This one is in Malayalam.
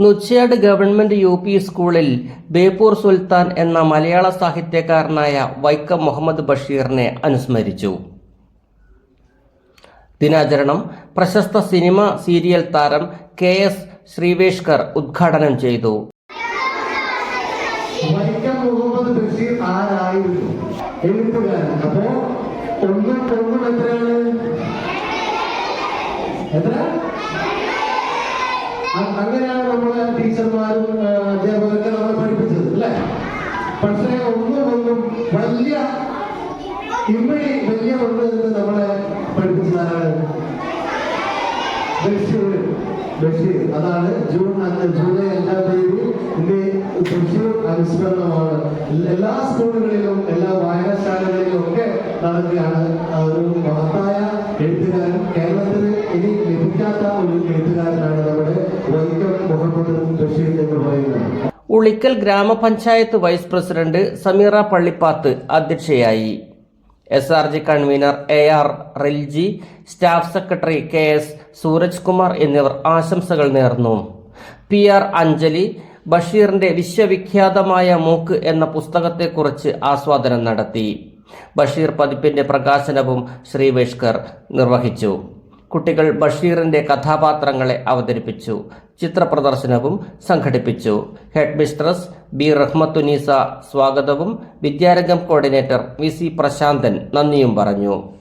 നുച്ച്യാട് ഗവൺമെന്റ് യു പി സ്കൂളിൽ ബേപ്പൂർ സുൽത്താൻ എന്ന മലയാള സാഹിത്യകാരനായ വൈക്കം മുഹമ്മദ് ബഷീറിനെ അനുസ്മരിച്ചു. ദിനാചരണം പ്രശസ്ത സിനിമ സീരിയൽ താരം കെ എസ് ശ്രീവേഷ്കർ ഉദ്ഘാടനം ചെയ്തു. വൈക്കം മുഹമ്മദ് ബഷീർ ആരായിരുന്നു എഴുത്തുകാരൻ അപ്പോ ഒന്നും ഒന്നും എത്രയാണ് എത്ര അ- അങ്ങനെയാണ് നമ്മളെ ടീച്ചർമാരും അധ്യാപകരൊക്കെ നമ്മളെ പഠിപ്പിച്ചത് അല്ലേ? പക്ഷേ ഒന്നും ഒന്നും വലിയ ഇമ്മടി വലിയ ഒന്ന് എന്ന് നമ്മളെ പഠിപ്പിച്ചതാണ് ബഷീർ. ബഷീർ. അതാണ് ജൂൺ അന്ന് ജൂലൈ അഞ്ചാം തീയതി ഇന്ന് ബഷീർ അനുസ്മരണമാണ്. എല്ലാ സ്കൂളുകളിലും എല്ലാ വായനശാലകളിലും ഒക്കെ നടക്കുകയാണ് ഒരു മഹത്തായ എഴുത്തുകാരൻ കേരളത്തിന് ഉളിക്കൽ ഗ്രാമപഞ്ചായത്ത് വൈസ് പ്രസിഡന്റ് സമീറ പള്ളിപ്പാത്ത് അധ്യക്ഷയായി. S R G convener A R Rilji staff secretary K S Suraj Kumar എന്നിവർ ആശംസകൾ നേർന്നു. പി ആർ അഞ്ജലി ബഷീറിന്റെ വിശ്വവിഖ്യാതമായ മൂക്ക് എന്ന പുസ്തകത്തെക്കുറിച്ച് ആസ്വാദനം നടത്തി. ബഷീർ പതിപ്പിന്റെ പ്രകാശനവും ശ്രീവേഷ്കർ നിർവഹിച്ചു. കുട്ടികൾ ബഷീറിന്റെ കഥാപാത്രങ്ങളെ അവതരിപ്പിച്ചു. ചിത്രപ്രദർശനവും സംഘടിപ്പിച്ചു. Head mistress B. റഹ്മത്തുനീസ സ്വാഗതവും Vidyarangam coordinator V. C. Prasanthan നന്ദിയും പറഞ്ഞു.